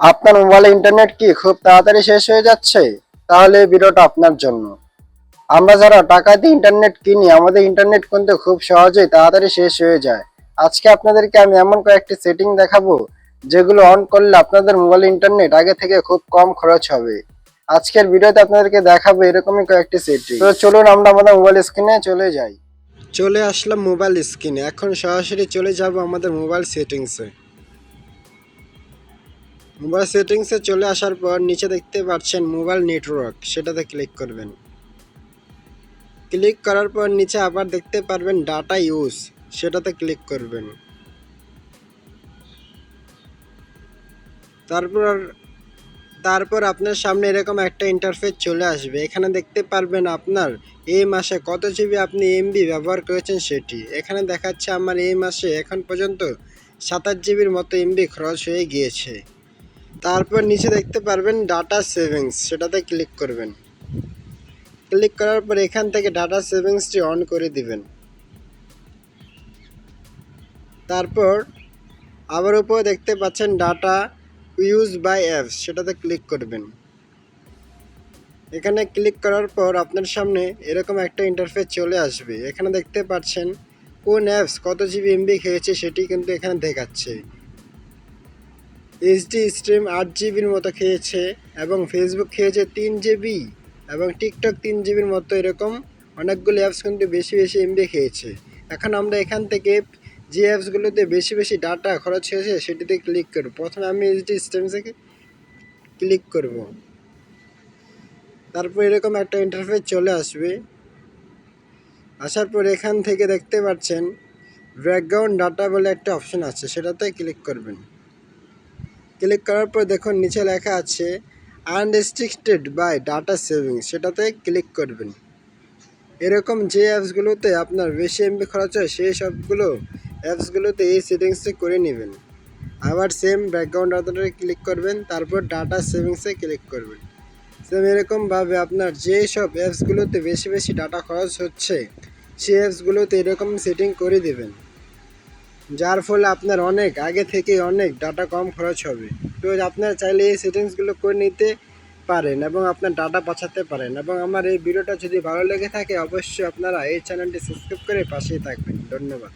আপনার মোবাইলে ইন্টারনেট কি খুব তাড়াতাড়ি শেষ হয়ে যাচ্ছে? তাহলে ভিডিওটা আপনার জন্য। আমরা যারা টাকা দিয়ে ইন্টারনেট কিনি, আমাদের ইন্টারনেট কিন্তু খুব সহজেই তাড়াতাড়ি শেষ হয়ে যায়। আজকে আপনাদেরকে আমি এমন কয়েকটি সেটিং দেখাবো, যেগুলো অন করলে আপনাদের মোবাইল ইন্টারনেট আগে থেকে খুব কম খরচ হবে। আজকের ভিডিওতে আপনাদেরকে দেখাবো এরকমই কয়েকটি সেটিং তো চলুন আমরা আমাদের মোবাইল স্ক্রিনে চলে যাই। চলে আসলাম মোবাইল স্ক্রিনে এখন সরাসরি চলে যাব আমাদের মোবাইল সেটিংসে মোবাইল সেটিংসে চলে আসার পর নিচে দেখতে পাচ্ছেন মোবাইল নেটওয়ার্ক। সেটাতে ক্লিক করবেন। ক্লিক করার পর নিচে আবার দেখতে পারবেন ডাটা ইউজ। সেটাতে ক্লিক করবেন। তারপর তারপর আপনার সামনে এরকম একটা ইন্টারফেস চলে আসবে। এখানে দেখতে পারবেন আপনার এই মাসে কত জিবি আপনি এমবি ব্যবহার করেছেন সেটি। এখানে দেখাচ্ছে আমার এই মাসে এখন পর্যন্ত সাতাশ জিবির মতো এমবি খরচ হয়ে গিয়েছে। তারপর নিচে দেখতে পারবেন ডাটা সেভিংস সেটাতে ক্লিক করবেন। ক্লিক করার পর এখান থেকে ডাটা সেভিংসটি অন করে দিবেন। তারপর আবার উপরে দেখতে পাচ্ছেন ডাটা ইউজ বাই অ্যাপস সেটাতে ক্লিক করবেন। এখানে ক্লিক করার পর আপনার সামনে এরকম একটা ইন্টারফেস চলে আসবে। এখানে দেখতে পাচ্ছেন কোন অ্যাপস কত জিবি এমবি খেয়েছে সেটি কিন্তু এখানে দেখাচ্ছে। এইচডি স্ট্রিম আট জিবির মতো খেয়েছে এবং ফেসবুক খেয়েছে তিন জিবি এবং টিকটক তিন জিবির মতো এরকম অনেকগুলো অ্যাপস কিন্তু বেশি বেশি এমবি খেয়েছে। এখন আমরা এখান থেকে যে অ্যাপসগুলোতে বেশি বেশি ডাটা খরচ হয়েছে সেটিতে ক্লিক করব। প্রথমে আমি এইচডি স্ট্রিম থেকে ক্লিক করব। তারপর এরকম একটা ইন্টারফেস চলে আসবে। আসার পর এখান থেকে দেখতে পাচ্ছেন ব্যাকগ্রাউন্ড ডাটা বলে একটা অপশন আছে, সেটাতে ক্লিক করবেন। ক্লিক করার পর দেখুন নিচে লেখা আছে আনরেস্ট্রিক্টেড বাই ডাটা সেভিং। সেটাতে ক্লিক করবেন। এরকম যে অ্যাপসগুলোতে আপনার বেশি এমবি খরচ হয়, সেই সবগুলো অ্যাপসগুলোতে এই সেটিংসে করে নেবেন। আবার সেম ব্যাকগ্রাউন্ড ডাটাতে ক্লিক করবেন, তারপর ডাটা সেভিংসে ক্লিক করবেন। সেম এরকমভাবে আপনার যে সব অ্যাপসগুলোতে বেশি বেশি ডাটা খরচ হচ্ছে, সেই অ্যাপসগুলোতে এরকম সেটিং করে দেবেন। যার ফলে আপনার অনেক, আগে থেকে অনেক ডাটা কম খরচ হবে। তো আপনারা চাইলে এই সেটিংসগুলো করে নিতে পারেন এবং আপনার ডাটা বাঁচাতে পারেন এবং আমার এই ভিডিওটা যদি ভালো লেগে থাকে, অবশ্যই আপনারা এই চ্যানেলটি সাবস্ক্রাইব করে পাশেই থাকবেন। ধন্যবাদ।